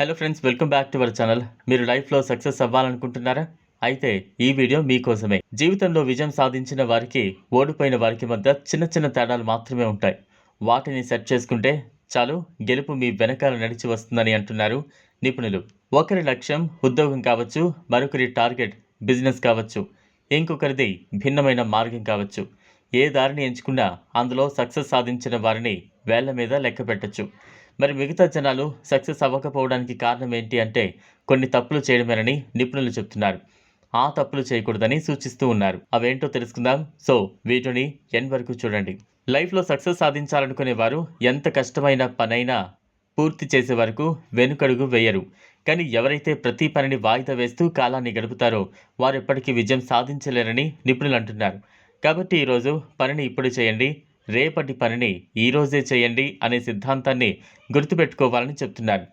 Hello friends welcome back to our channel మీరు లైఫ్లో success అవ్వాలనుకుంటున్నారా? అయితే ఈ వీడియో మీకోసమే. జీవితంలో విజయం సాధించిన వారికి ఓడిపోయిన వారికి మధ్య చిన్న చిన్న తేడాలు మాత్రమే ఉంటాయి. వాటిని సెట్ చేసుకుంటే చాలు గెలుపు మీ వెనకాల నడిచి వస్తుందని అంటున్నారు నిపుణులు. ఒకరి లక్ష్యం ఉద్యోగం కావచ్చు మరొకరి టార్గెట్ బిజినెస్ కావచ్చు ఇంకొకరిది భిన్నమైన మార్గం కావచ్చు. ఏ దారిని ఎంచుకున్నా అందులో సక్సెస్ సాధించిన వారిని వేళ్ళ మీద లెక్క పెట్టచ్చు. మరి మిగతా జనాలు సక్సెస్ అవ్వకపోవడానికి కారణం ఏంటి అంటే కొన్ని తప్పులు చేయడమేనని నిపుణులు చెప్తున్నారు. ఆ తప్పులు చేయకూడదని సూచిస్తూ ఉన్నారు. అవేంటో తెలుసుకుందాం. సో వీటిని ఎన్ వరకు చూడండి. లైఫ్లో సక్సెస్ సాధించాలనుకునే వారు ఎంత కష్టమైన పనైనా పూర్తి చేసే వరకు వెనుకడుగు వేయరు. కానీ ఎవరైతే ప్రతి పనిని వాయిదా వేస్తూ కాలాన్ని గడుపుతారో వారు ఎప్పటికీ విజయం సాధించలేరని నిపుణులు అంటున్నారు. కాబట్టి ఈరోజు పనిని ఇప్పుడు చేయండి. రేపటి పనిని ఈరోజే చేయండి అనే సిద్ధాంతాన్ని గుర్తుపెట్టుకోవాలని చెప్తున్నారు.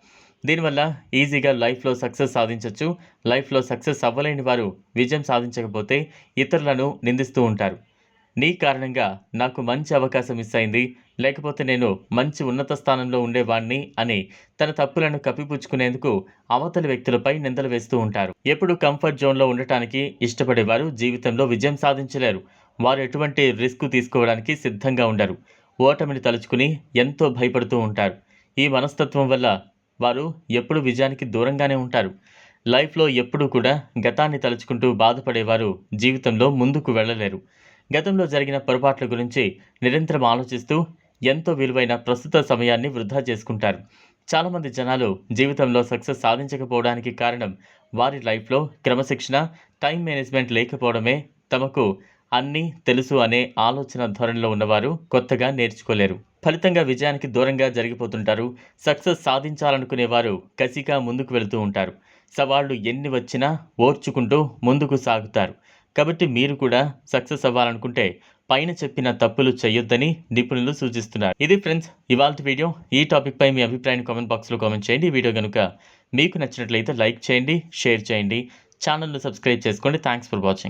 దీనివల్ల ఈజీగా లైఫ్లో సక్సెస్ సాధించవచ్చు లైఫ్లో సక్సెస్ అవ్వలేని వారు విజయం సాధించకపోతే ఇతరులను నిందిస్తూ ఉంటారు. నీ కారణంగా నాకు మంచి అవకాశం మిస్ అయింది. లేకపోతే నేను మంచి ఉన్నత స్థానంలో ఉండేవాణ్ణి అని తన తప్పులను కప్పిపుచ్చుకునేందుకు అవతలి వ్యక్తులపై నిందలు వేస్తూ ఉంటారు. ఎప్పుడు కంఫర్ట్ జోన్లో ఉండటానికి ఇష్టపడేవారు. జీవితంలో విజయం సాధించలేరు. వారు ఎటువంటి రిస్క్ తీసుకోవడానికి సిద్ధంగా ఉండరు. ఓటమిని తలుచుకుని ఎంతో భయపడుతూ ఉంటారు. ఈ మనస్తత్వం వల్ల వారు ఎప్పుడు విజయానికి దూరంగానే ఉంటారు. లైఫ్లో ఎప్పుడూ కూడా గతాన్ని తలుచుకుంటూ బాధపడేవారు జీవితంలో ముందుకు వెళ్ళలేరు. గతంలో జరిగిన పొరపాట్ల గురించి నిరంతరం ఆలోచిస్తూ ఎంతో విలువైన ప్రస్తుత సమయాన్ని వృధా చేసుకుంటారు. చాలామంది జనాలు జీవితంలో సక్సెస్ సాధించకపోవడానికి కారణం వారి లైఫ్లో క్రమశిక్షణ టైం మేనేజ్మెంట్ లేకపోవడమే తమకు అన్నీ తెలుసు అనే ఆలోచన ధోరణిలో ఉన్నవారు కొత్తగా నేర్చుకోలేరు. ఫలితంగా విజయానికి దూరంగా జరిగిపోతుంటారు. సక్సెస్ సాధించాలనుకునేవారు కసిగా ముందుకు వెళుతూ ఉంటారు. సవాళ్ళు ఎన్ని వచ్చినా ఓర్చుకుంటూ ముందుకు సాగుతారు. కాబట్టి మీరు కూడా సక్సెస్ అవ్వాలనుకుంటే పైన చెప్పిన తప్పులు చేయొద్దని నిపుణులు సూచిస్తున్నారు. ఇది ఫ్రెండ్స్ ఇవాళ వీడియో. ఈ టాపిక్ పై మీ అభిప్రాయాన్ని కామెంట్ బాక్స్లో కామెంట్ చేయండి. వీడియో కనుక మీకు నచ్చినట్లయితే లైక్ చేయండి షేర్ చేయండి. ఛానల్ను సబ్స్క్రైబ్ చేసుకోండి. Thanks for watching.